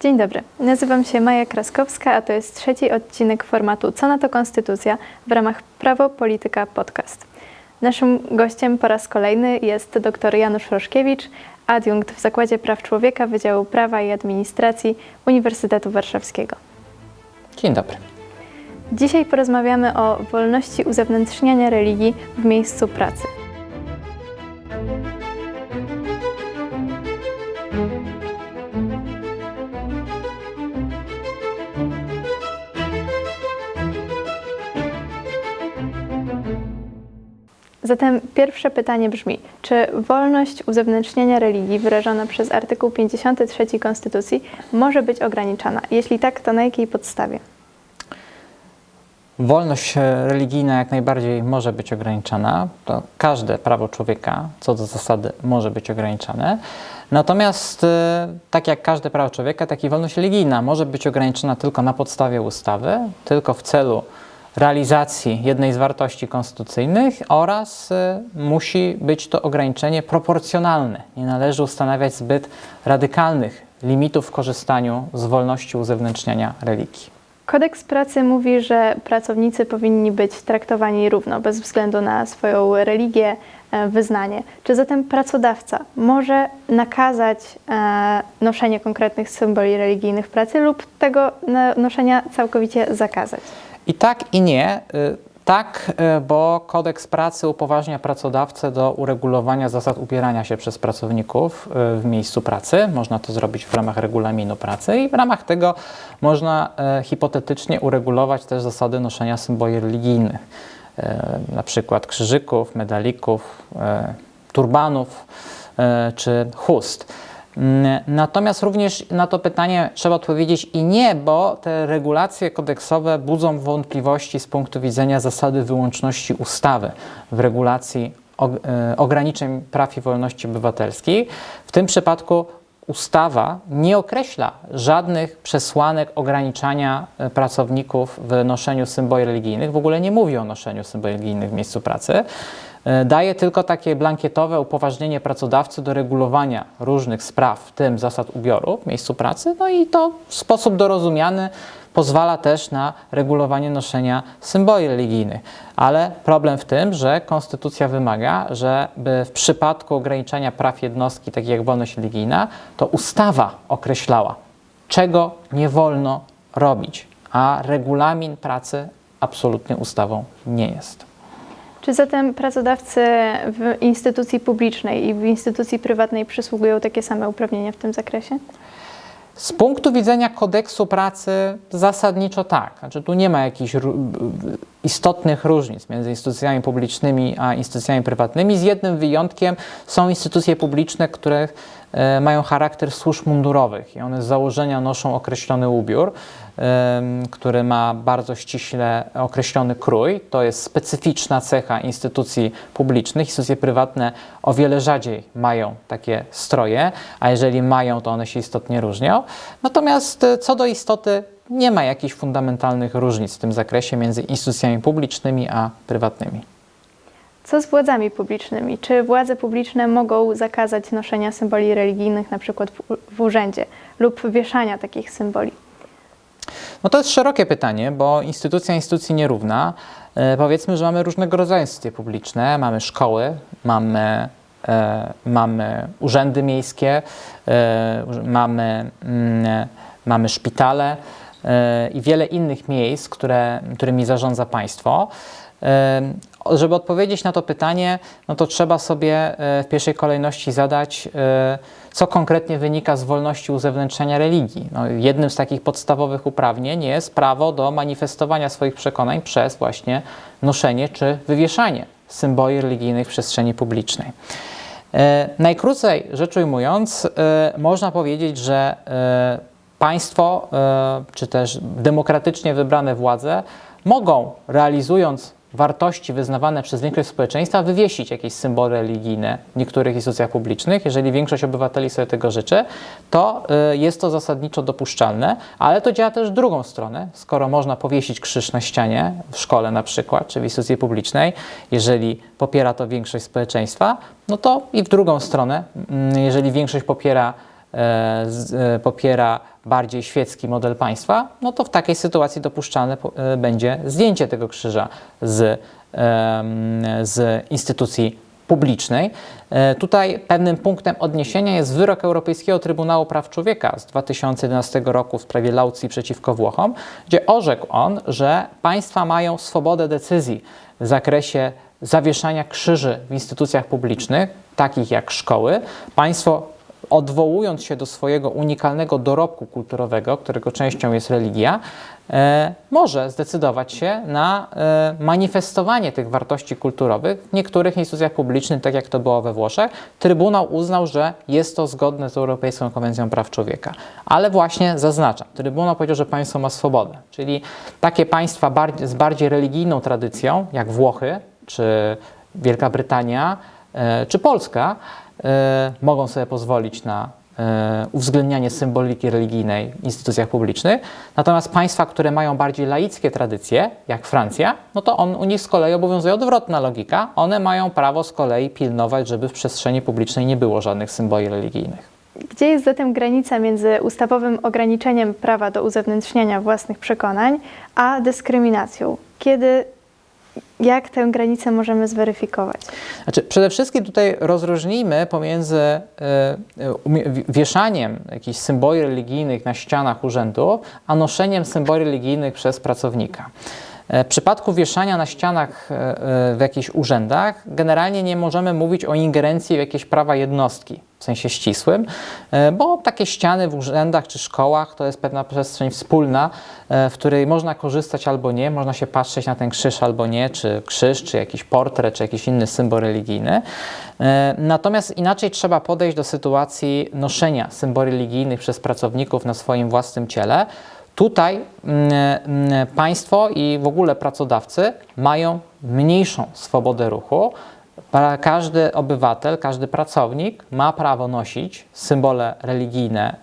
Dzień dobry, nazywam się Maja Kraskowska, a to jest trzeci odcinek formatu Co na to Konstytucja w ramach Prawo Polityka Podcast. Naszym gościem po raz kolejny jest dr Janusz Roszkiewicz, adiunkt w Zakładzie Praw Człowieka Wydziału Prawa i Administracji Uniwersytetu Warszawskiego. Dzień dobry. Dzisiaj porozmawiamy o wolności uzewnętrzniania religii w miejscu pracy. Zatem pierwsze pytanie brzmi: czy wolność uzewnętrzniania religii wyrażona przez artykuł 53 Konstytucji może być ograniczana? Jeśli tak, to na jakiej podstawie? Wolność e, religijna jak najbardziej może być ograniczana. To każde prawo człowieka, co do zasady, może być ograniczane. Natomiast, e, tak jak każde prawo człowieka, tak i wolność religijna może być ograniczona tylko na podstawie ustawy, tylko w celu realizacji jednej z wartości konstytucyjnych oraz e, musi być to ograniczenie proporcjonalne. Nie należy ustanawiać zbyt radykalnych limitów w korzystaniu z wolności uzewnętrzniania religii. Kodeks pracy mówi, że pracownicy powinni być traktowani równo, bez względu na swoją religię, e, wyznanie. Czy zatem pracodawca może nakazać e, noszenie konkretnych symboli religijnych w pracy lub tego no- noszenia całkowicie zakazać? I tak i nie. Y, Tak, y, bo kodeks pracy upoważnia pracodawcę do uregulowania zasad ubierania się przez pracowników y, w miejscu pracy. Można to zrobić w ramach regulaminu pracy i w ramach tego można hipotetycznie uregulować też zasady noszenia symboli religijnych, na przykład krzyżyków, medalików, turbanów czy chust. Mm, Natomiast również na to pytanie trzeba odpowiedzieć i nie, bo te regulacje kodeksowe budzą wątpliwości z punktu widzenia zasady wyłączności ustawy w regulacji e, ograniczeń praw i wolności obywatelskich. W tym przypadku ustawa nie określa żadnych przesłanek ograniczania e, pracowników w noszeniu symboli religijnych, w ogóle nie mówi o noszeniu symboli religijnych w miejscu pracy. E, Daje tylko takie blankietowe upoważnienie pracodawcy do regulowania różnych spraw, w tym zasad ubioru w miejscu pracy, no i to w sposób dorozumiany pozwala też na regulowanie noszenia symboli religijnych. Ale problem w tym, że konstytucja wymaga, żeby w przypadku ograniczania praw jednostki, takich jak wolność religijna, to ustawa określała, czego nie wolno robić, a regulamin pracy absolutnie ustawą nie jest. Czy zatem pracodawcy w instytucji publicznej i w instytucji prywatnej przysługują takie same uprawnienia w tym zakresie? Z punktu widzenia kodeksu pracy zasadniczo tak. Znaczy, tu nie ma jakichś istotnych różnic między instytucjami publicznymi a instytucjami prywatnymi. Z jednym wyjątkiem są instytucje publiczne, które e, mają charakter służb mundurowych i one z założenia noszą określony ubiór, który ma bardzo ściśle określony krój. To jest specyficzna cecha instytucji publicznych. Instytucje prywatne o wiele rzadziej mają takie stroje, a jeżeli mają, to one się istotnie różnią. Natomiast e, co do istoty, nie ma jakichś fundamentalnych różnic w tym zakresie między instytucjami publicznymi a prywatnymi. Co z władzami publicznymi? Czy władze publiczne mogą zakazać noszenia symboli religijnych na przykład w, w urzędzie lub wieszania takich symboli? No to jest szerokie pytanie, bo instytucja instytucji nierówna. E, powiedzmy, że mamy różnego rodzaju instytucje publiczne, mamy szkoły, mamy, e, mamy urzędy miejskie, e, mamy, mm, mamy szpitale e, i wiele innych miejsc, które, którymi zarządza państwo. E, Żeby odpowiedzieć na to pytanie, no to trzeba sobie e, w pierwszej kolejności zadać, e, co konkretnie wynika z wolności uzewnętrzniania religii. No, jednym z takich podstawowych uprawnień jest prawo do manifestowania swoich przekonań przez właśnie noszenie czy wywieszanie symboli religijnych w przestrzeni publicznej. Najkrócej rzecz ujmując, można powiedzieć, że państwo e, czy też demokratycznie wybrane władze mogą, realizując wartości wyznawane przez większość społeczeństwa, wywiesić jakieś symbole religijne w niektórych instytucjach publicznych. Jeżeli większość obywateli sobie tego życzy, to y, jest to zasadniczo dopuszczalne, ale to działa też w drugą stronę. Skoro można powiesić krzyż na ścianie, w szkole na przykład, czy w instytucji publicznej, jeżeli popiera to większość społeczeństwa, no to i w drugą stronę, mm, jeżeli większość popiera e, popiera bardziej świecki model państwa, no to w takiej sytuacji dopuszczalne e, będzie zdjęcie tego krzyża z, z instytucji publicznej. E, Tutaj pewnym punktem odniesienia jest wyrok Europejskiego Trybunału Praw Człowieka z 2011 roku w sprawie Laucji przeciwko Włochom, gdzie orzekł on, że państwa mają swobodę decyzji w zakresie zawieszania krzyży w instytucjach publicznych, takich jak szkoły. Państwo odwołując się do swojego unikalnego dorobku kulturowego, którego częścią jest religia, e, może zdecydować się na e, manifestowanie tych wartości kulturowych w niektórych instytucjach publicznych, tak jak to było we Włoszech. Trybunał uznał, że jest to zgodne z Europejską Konwencją Praw Człowieka. Ale właśnie zaznaczam, Trybunał powiedział, że państwo ma swobodę, czyli takie państwa z bardziej religijną tradycją, jak Włochy czy Wielka Brytania e, czy Polska, mogą sobie pozwolić na e, uwzględnianie symboliki religijnej w instytucjach publicznych. Natomiast państwa, które mają bardziej laickie tradycje, jak Francja, no to on, u nich z kolei obowiązuje odwrotna logika. One mają prawo z kolei pilnować, żeby w przestrzeni publicznej nie było żadnych symboli religijnych. Gdzie jest zatem granica między ustawowym ograniczeniem prawa do uzewnętrzniania własnych przekonań, a dyskryminacją? Kiedy, jak tę granicę możemy zweryfikować? Znaczy, przede wszystkim tutaj rozróżnijmy pomiędzy e, e, wieszaniem jakichś symboli religijnych na ścianach urzędu, a noszeniem symboli religijnych przez pracownika. E, W przypadku wieszania na ścianach e, e, w jakichś urzędach generalnie nie możemy mówić o ingerencji w jakieś prawa jednostki w sensie ścisłym, bo takie ściany w urzędach czy szkołach to jest pewna przestrzeń wspólna, w której można korzystać albo nie, można się patrzeć na ten krzyż albo nie, czy krzyż, czy jakiś portret, czy jakiś inny symbol religijny. Natomiast inaczej trzeba podejść do sytuacji noszenia symboli religijnych przez pracowników na swoim własnym ciele. Tutaj mm, mm, państwo i w ogóle pracodawcy mają mniejszą swobodę ruchu. Każdy obywatel, każdy pracownik ma prawo nosić symbole religijne e,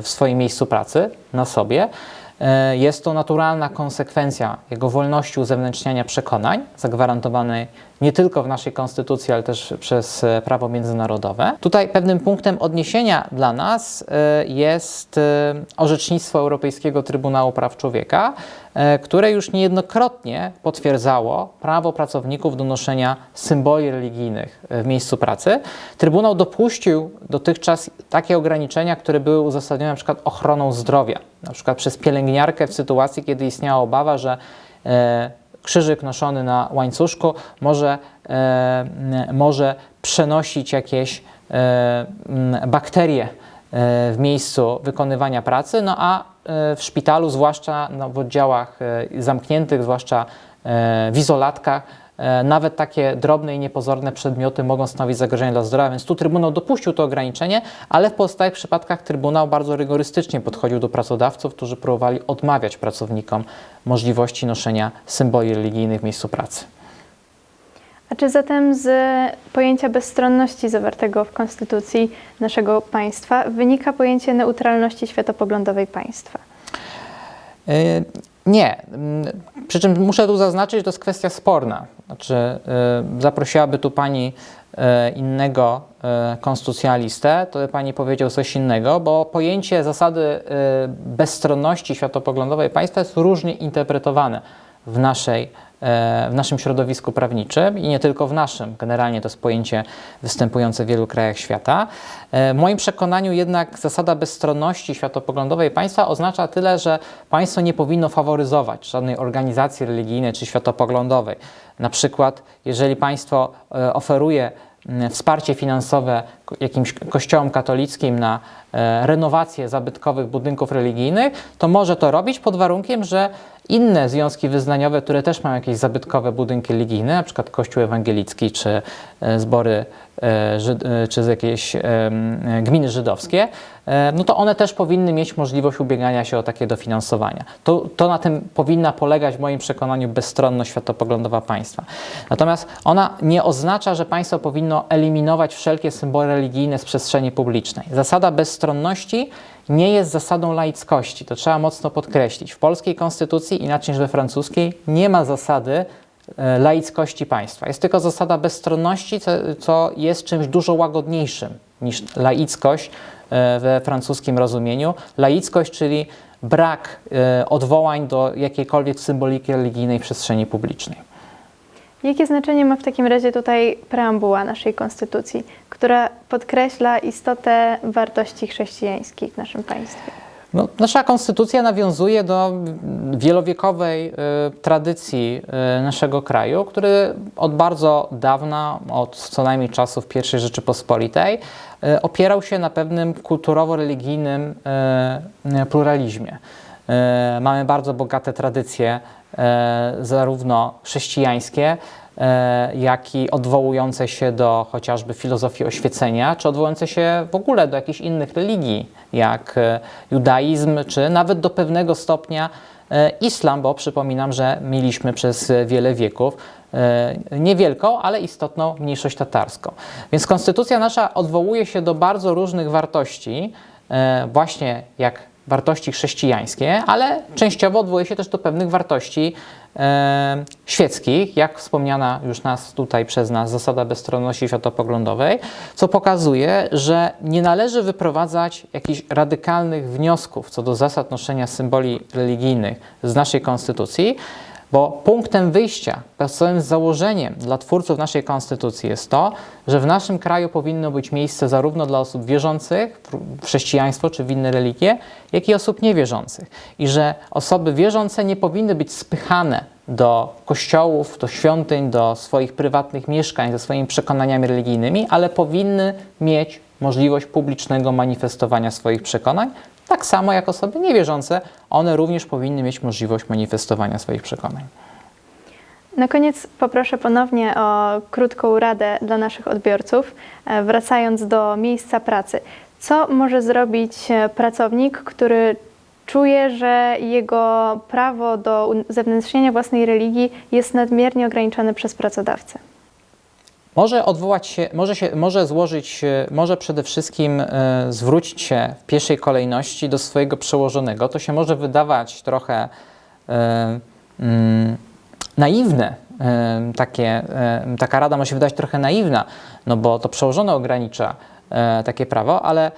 w swoim miejscu pracy, na sobie. E, Jest to naturalna konsekwencja jego wolności uzewnętrzniania przekonań, zagwarantowanej nie tylko w naszej konstytucji, ale też przez e, prawo międzynarodowe. Tutaj pewnym punktem odniesienia dla nas e, jest e, orzecznictwo Europejskiego Trybunału Praw Człowieka, które już niejednokrotnie potwierdzało prawo pracowników do noszenia symboli religijnych w miejscu pracy. Trybunał dopuścił dotychczas takie ograniczenia, które były uzasadnione przykład ochroną zdrowia, przykład przez pielęgniarkę w sytuacji, kiedy istniała obawa, że krzyżyk noszony na łańcuszku może, e, może przenosić jakieś e, bakterie e, w miejscu wykonywania pracy, no a w szpitalu, zwłaszcza no, w oddziałach zamkniętych, zwłaszcza w izolatkach, nawet takie drobne i niepozorne przedmioty mogą stanowić zagrożenie dla zdrowia, więc tu Trybunał dopuścił to ograniczenie, ale w pozostałych przypadkach Trybunał bardzo rygorystycznie podchodził do pracodawców, którzy próbowali odmawiać pracownikom możliwości noszenia symboli religijnych w miejscu pracy. A czy zatem z pojęcia bezstronności zawartego w Konstytucji naszego państwa wynika pojęcie neutralności światopoglądowej państwa? E, Nie. Mm, Przy czym muszę tu zaznaczyć, że to jest kwestia sporna. Znaczy, e, zaprosiłaby tu pani e, innego e, konstytucjalistę, to by pani powiedział coś innego, bo pojęcie zasady bezstronności światopoglądowej państwa jest różnie interpretowane w naszej w naszym środowisku prawniczym i nie tylko w naszym. Generalnie to jest pojęcie występujące w wielu krajach świata. E, W moim przekonaniu jednak zasada bezstronności światopoglądowej państwa oznacza tyle, że państwo nie powinno faworyzować żadnej organizacji religijnej czy światopoglądowej. Na przykład, jeżeli państwo e, oferuje wsparcie finansowe jakimś kościołom katolickim na e, renowację zabytkowych budynków religijnych, to może to robić pod warunkiem, że inne związki wyznaniowe, które też mają jakieś zabytkowe budynki religijne, przykład Kościół Ewangelicki czy e, zbory e, Żyd- e, czy z jakieś em, e, gminy żydowskie, e, no to one też powinny mieć możliwość ubiegania się o takie dofinansowania. To, to na tym powinna polegać w moim przekonaniu bezstronność światopoglądowa państwa. Natomiast ona nie oznacza, że państwo powinno eliminować wszelkie symbole religijne z przestrzeni publicznej. Zasada bezstronności nie jest zasadą laickości. To trzeba mocno podkreślić. W polskiej konstytucji, inaczej niż we francuskiej, nie ma zasady e, laickości państwa. Jest tylko zasada bezstronności, co, co jest czymś dużo łagodniejszym niż laickość e, we francuskim rozumieniu. Laickość, czyli brak e, odwołań do jakiejkolwiek symboliki religijnej w przestrzeni publicznej. Jakie znaczenie ma w takim razie tutaj preambuła naszej konstytucji, która podkreśla istotę wartości chrześcijańskich w naszym państwie? No, nasza konstytucja nawiązuje do wielowiekowej y, tradycji y, naszego kraju, który od bardzo dawna, od co najmniej czasów I Rzeczypospolitej, y, opierał się na pewnym kulturowo-religijnym pluralizmie. Mamy bardzo bogate tradycje, zarówno chrześcijańskie, jak i odwołujące się do chociażby filozofii oświecenia, czy odwołujące się w ogóle do jakichś innych religii, jak e, judaizm, czy nawet do pewnego stopnia e, islam, bo przypominam, że mieliśmy przez wiele wieków e, niewielką, ale istotną mniejszość tatarską. Więc konstytucja nasza odwołuje się do bardzo różnych wartości, e, właśnie jak wartości chrześcijańskie, ale częściowo odwołuje się też do pewnych wartości e, świeckich, jak wspomniana już nas tutaj przez nas zasada bezstronności światopoglądowej, co pokazuje, że nie należy wyprowadzać jakichś radykalnych wniosków co do zasad noszenia symboli religijnych z naszej konstytucji, bo punktem wyjścia, podstawowym założeniem dla twórców naszej konstytucji jest to, że w naszym kraju powinno być miejsce zarówno dla osób wierzących w chrześcijaństwo czy w inne religie, jak i osób niewierzących. I że osoby wierzące nie powinny być spychane do kościołów, do świątyń, do swoich prywatnych mieszkań ze swoimi przekonaniami religijnymi, ale powinny mieć możliwość publicznego manifestowania swoich przekonań, tak samo jak osoby niewierzące, one również powinny mieć możliwość manifestowania swoich przekonań. Na koniec poproszę ponownie o krótką radę dla naszych odbiorców, e, wracając do miejsca pracy. Co może zrobić e, pracownik, który czuje, że jego prawo do uzewnętrznienia własnej religii jest nadmiernie ograniczone przez pracodawcę? Może odwołać się, może, się, może złożyć, e, może przede wszystkim e, zwrócić się w pierwszej kolejności do swojego przełożonego. To się może wydawać trochę e, mm, naiwne, takie, taka rada może się wydać trochę naiwna, no bo to przełożone ogranicza takie prawo, ale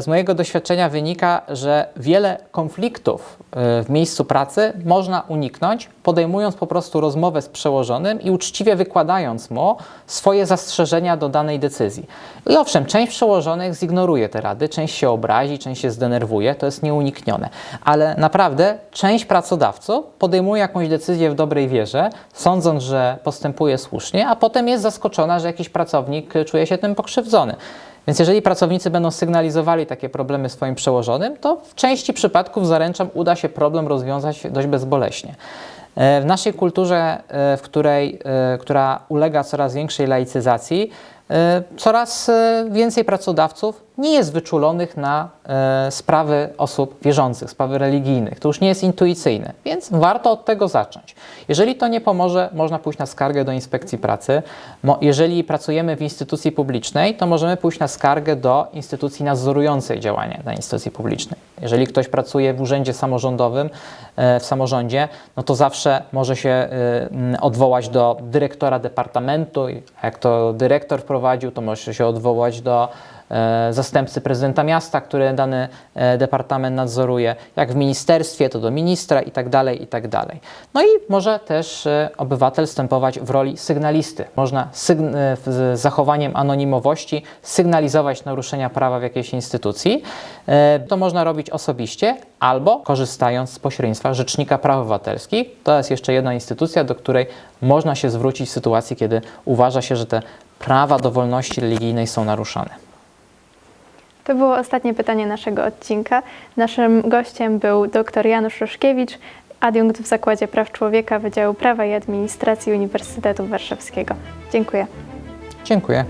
z mojego doświadczenia wynika, że wiele konfliktów e, w miejscu pracy można uniknąć, podejmując po prostu rozmowę z przełożonym i uczciwie wykładając mu swoje zastrzeżenia do danej decyzji. I owszem, część przełożonych zignoruje te rady, część się obrazi, część się zdenerwuje, to jest nieuniknione. Ale naprawdę część pracodawców podejmuje jakąś decyzję w dobrej wierze, sądząc, że postępuje słusznie, a potem jest zaskoczona, że jakiś pracownik czuje się tym pokrzywdzony. Więc jeżeli pracownicy będą sygnalizowali takie problemy swoim przełożonym, to w części przypadków zaręczam uda się problem rozwiązać dość bezboleśnie. E, W naszej kulturze, e, w której, e, która ulega coraz większej laicyzacji, coraz więcej pracodawców nie jest wyczulonych na e, sprawy osób wierzących, sprawy religijnych. To już nie jest intuicyjne, więc warto od tego zacząć. Jeżeli to nie pomoże, można pójść na skargę do inspekcji pracy. Mo- Jeżeli pracujemy w instytucji publicznej, to możemy pójść na skargę do instytucji nadzorującej działania tej instytucji publicznej. Jeżeli ktoś pracuje w urzędzie samorządowym, e, w samorządzie, no to zawsze może się e, odwołać do dyrektora departamentu. Jak to dyrektor wprowadził, to może się odwołać do zastępcy prezydenta miasta, który dany e, departament nadzoruje. Jak w ministerstwie, to do ministra i tak dalej, i tak dalej. No i może też e, obywatel wstępować w roli sygnalisty. Można e, z zachowaniem anonimowości sygnalizować naruszenia prawa w jakiejś instytucji. E, To można robić osobiście albo korzystając z pośrednictwa Rzecznika Praw Obywatelskich. To jest jeszcze jedna instytucja, do której można się zwrócić w sytuacji, kiedy uważa się, że te prawa do wolności religijnej są naruszane. To było ostatnie pytanie naszego odcinka. Naszym gościem był dr Janusz Roszkiewicz, adiunkt w Zakładzie Praw Człowieka Wydziału Prawa i Administracji Uniwersytetu Warszawskiego. Dziękuję. Dziękuję.